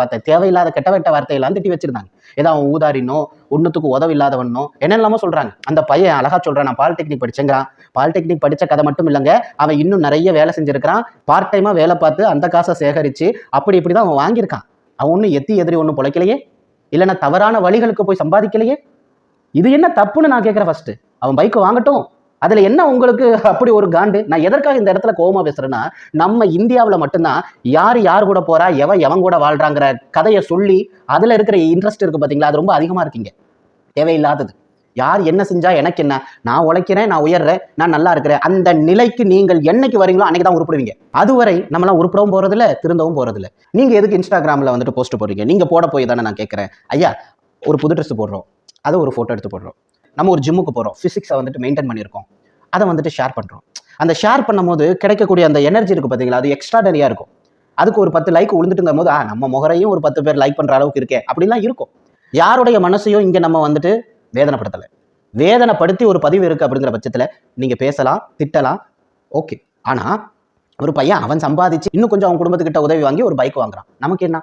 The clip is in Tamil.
பார்த்த தேவையில்லாத கெட்ட வெட்ட வார்த்தையெல்லாம் திட்டி வச்சிருந்தாங்க. ஏதோ அவன் ஊதாரினோ ஒன்றுத்துக்கு உதவி இல்லாதவனோ என்னெல்லாமோ சொல்றாங்க. அந்த பையன் அழகா சொல்றான் நான் பாலிடெக்னிக் படிச்சேங்கிறான். பாலிடெக்னிக் படிச்ச கதை மட்டும் இல்லைங்க அவன் இன்னும் நிறைய வேலை செஞ்சிருக்கிறான். பார்ட் டைமா வேலை பார்த்து அந்த காசை சேகரிச்சு அப்படி இப்படி தான் அவன் வாங்கியிருக்கான். அவன் ஒன்றும் எத்தி எதிரி ஒன்றும் பிழைக்கலையே? இல்லைன்னா தவறான வழிகளுக்கு போய் சம்பாதிக்கலையே? இது என்ன தப்புன்னு நான் கேட்குறேன் ஃபர்ஸ்ட் அவன் பைக் வாங்கட்டும். அதில் என்ன உங்களுக்கு அப்படி ஒரு காண்டு? நான் எதற்காக இந்த இடத்துல கோபமாக பேசுகிறேன்னா நம்ம இந்தியாவில் மட்டும்தான் யார் யார் கூட போறா எவன் எவன் கூட வாழ்கிறாங்கிற கதையை சொல்லி அதில் இருக்கிற இன்ட்ரெஸ்ட் இருக்கு பார்த்தீங்களா அது ரொம்ப அதிகமாக இருக்கீங்க தேவையில்லாதது. யார் என்ன செஞ்சா எனக்கு என்ன? நான் உழைக்கிறேன் நான் உயர்றேன் நான் நல்லா இருக்கிறேன். அந்த நிலைக்கு நீங்கள் என்னைக்கு வரீங்களோ அன்னைக்கு தான் உருப்பிடுவீங்க. அதுவரை நம்மளாம் உருப்பிடவும் போறதில்ல திருந்தவும் போறதில்ல. நீங்க எதுக்கு இன்ஸ்டாகிராமில் வந்துட்டு போஸ்ட் போடுறீங்க? நீங்க போட போய் தானே நான் கேட்குறேன் ஐயா ஒரு புது ட்ரெஸ் போடுறோம். அதை ஒரு ஃபோட்டோ எடுத்து போடுறோம். நம்ம ஒரு ஜிம்முக்கு போகிறோம் ஃபிசிக்ஸை வந்துட்டு மெயின்டைன் பண்ணியிருக்கோம். அதை வந்துட்டு ஷேர் பண்ணுறோம் அந்த ஷேர் பண்ணும்போது கிடைக்கக்கூடிய அந்த எனர்ஜி இருக்குது பார்த்தீங்களா அது எக்ஸ்ட்ராடரியாக இருக்கும். அதுக்கு ஒரு பத்து லைக் விழுந்துட்டுங்கும் போது ஆ நம்ம முகரையும் ஒரு பத்து பேர் லைக் பண்ணுற அளவுக்கு இருக்கே. அப்படிலாம் இருக்கும். யாருடைய மனசையும் இங்கே நம்ம வந்துட்டு வேதனைப்படுத்தலை. வேதனைப்படுத்தி ஒரு பதிவு இருக்குது அப்படிங்கிற பட்சத்தில் நீங்கள் பேசலாம் திட்டலாம். ஓகே. ஆனால் ஒரு பையன் அவன் சம்பாதிச்சு இன்னும் கொஞ்சம் அவன் குடும்பத்துக்கிட்ட உதவி வாங்கி ஒரு பைக் வாங்குறான். நமக்கு என்ன?